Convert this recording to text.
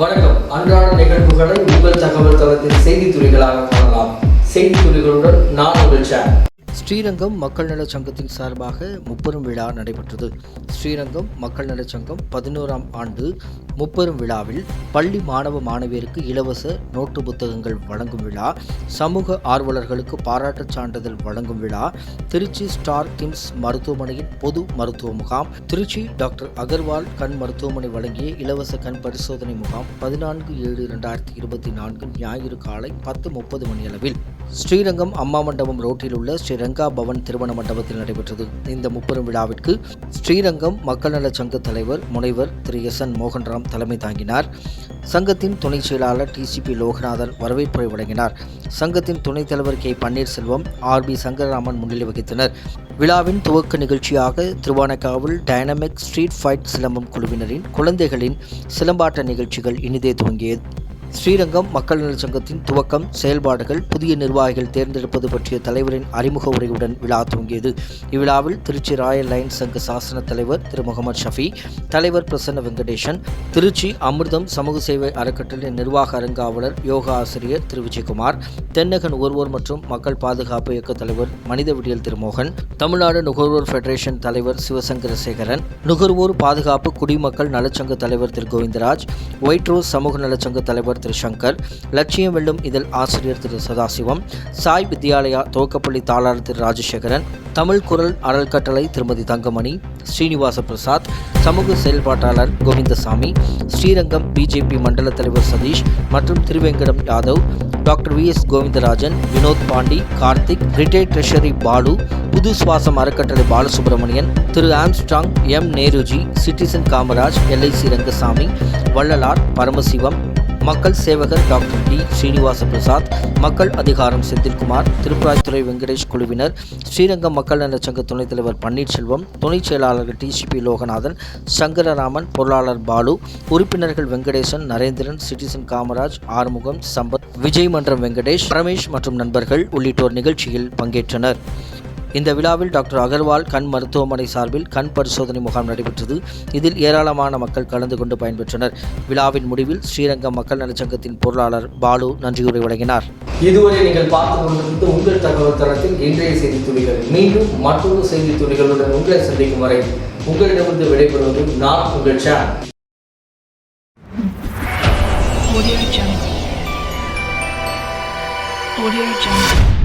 வணக்கம். அன்றாட நிகழ்வுகளை உங்கள் தகவல் தளத்தின் செய்தி காணலாம். செய்தித்துறைகளுடன் நான் உங்கள் சேர் ஸ்ரீரங்கம் மக்கள் நலச் சங்கத்தின் சார்பாக முப்பெரும் விழா நடைபெற்றது. ஸ்ரீரங்கம் மக்கள் நலச் சங்கம் பதினோராம் ஆண்டு முப்பெரும் விழாவில் பள்ளி மாணவ மாணவியருக்கு இலவச நோட்டு புத்தகங்கள் வழங்கும் விழா சமூக ஆர்வலர்களுக்கு பாராட்டுச் சான்றிதழ் வழங்கும் விழா திருச்சி ஸ்டார் கிம்ஸ் மருத்துவமனையின் பொது மருத்துவ முகாம் திருச்சி டாக்டர் அகர்வால் கண் மருத்துவமனை வழங்கிய இலவச கண் பரிசோதனை முகாம் பதினான்கு ஏழு இரண்டாயிரத்தி இருபத்தி நான்கு ஞாயிறு காலை பத்து முப்பது மணியளவில். ஸ்ரீரங்கம் அம்மா மண்டபம் ரோட்டில் உள்ள ஸ்ரீரங்கம் கங்கா பவன் திருமண மண்டபத்தில் நடைபெற்றது. இந்த முப்பெரும் விழாவிற்கு ஸ்ரீரங்கம் மக்கள் நலச் சங்க தலைவர் முனைவர் திரு எஸ் என் மோகன்ராம் தலைமை தாங்கினார். சங்கத்தின் துணை செயலாளர் டிசிபி லோகநாதன் வரவேற்புரை வழங்கினார். சங்கத்தின் துணைத் தலைவர் K Panneerselvam R P Sankararaman முன்னிலை வகித்தனர். விழாவின் துவக்க நிகழ்ச்சியாக திருவானக்காவில் டைனமிக் ஸ்ட்ரீட் ஃபைட் சிலம்பம் குழுவினரின் குழந்தைகளின் சிலம்பாட்ட நிகழ்ச்சிகள் இனிதே துவங்கியது. ஸ்ரீரங்கம் மக்கள் நலச் சங்கத்தின் துவக்கம் செயல்பாடுகள் புதிய நிர்வாகிகள் தேர்ந்தெடுப்பது பற்றிய தலைவரின் அறிமுக உரையுடன் விழா துவங்கியது. இவ்விழாவில் திருச்சி ராயல் லைன்ஸ் சங்க சாசன தலைவர் திரு. முகமது ஷஃபி தலைவர் பிரசன்ன வெங்கடேசன் திருச்சி அமிர்தம் சமூக சேவை அறக்கட்டளை நிர்வாக அரங்காவலர் யோகா ஆசிரியர் திரு. விஜயகுமார் தென்னக நுகர்வோர் மற்றும் மக்கள் பாதுகாப்பு இயக்க தலைவர் மனித விடியல் திருமோகன் தமிழ்நாடு நுகர்வோர் ஃபெடரேஷன் தலைவர் சிவசங்கரசேகரன் நுகர்வோர் பாதுகாப்பு குடிமக்கள் நலச்சங்க தலைவர் திரு. கோவிந்தராஜ் ஒயிட் ரோஸ் சமூக நலச்சங்க தலைவர் திரு சங்கர் லட்சியம் வெல்லும் இதழ் ஆசிரியர் திரு. சதாசிவம் சாய் வித்யாலயா துவக்கப்பள்ளி தாளர் திரு. ராஜசேகரன் தமிழ் குரல் அறல்கட்டளை திருமதி தங்கமணி ஸ்ரீனிவாச பிரசாத் சமூக செயல்பாட்டாளர் கோவிந்தசாமி ஸ்ரீரங்கம் பிஜேபி மண்டல தலைவர் சதீஷ் மற்றும் Thiruvengadam Yadav doctor V. S. Govindarajan Vinoth Pandi Karthik retired treasury Balu புது சுவாசம் அறக்கட்டளை Balasubramanian Thiru. Armstrong M. Nehruji citizen Kamaraj LIC Rangasamy Vallalar Paramasivam மக்கள் சேவகர் டாக்டர் டி. ஸ்ரீனிவாச பிரசாத் மக்கள் அதிகாரம் செந்தில்குமார் திருப்பராய்த்துறை வெங்கடேஷ் குழுவினர் ஸ்ரீரங்கம் மக்கள் நலச் சங்க துணைத் தலைவர் பன்னீர்செல்வம் துணைச் செயலாளர்கள் டிசிபி லோகநாதன் சங்கரராமன் பொருளாளர் பாலு உறுப்பினர்கள் வெங்கடேசன் நரேந்திரன் சிட்டிசன் காமராஜ் ஆறுமுகம் சம்பத் விஜய் மன்றம் வெங்கடேஷ் ரமேஷ் மற்றும் நண்பர்கள் உள்ளிட்டோர் நிகழ்ச்சியில் பங்கேற்றனர். இந்த விழாவில் டாக்டர் அகர்வால் கண் மருத்துவமனை சார்பில் கண் பரிசோதனை முகாம் நடைபெற்றது. இதில் ஏராளமான மக்கள் கலந்து கொண்டு பயன்பெற்றனர். விழாவின் முடிவில் ஸ்ரீரங்கம் மக்கள் நலச்சங்கத்தின் பொருளாளர் பாலு நன்றியுரை வழங்கினார். இதுவரை நீங்கள் பார்த்து கொண்டிருந்த உங்கள் தகவல் தளத்தில் இன்றைய செய்தி துளிகள். மீண்டும் மற்றொரு செய்தி துளிகளுடன் உங்களை சந்திக்கும் வரை உங்களிடமிருந்து விடைபெறுவது நான் உங்கள் சேர் Audio Jungle. Audio Jungle.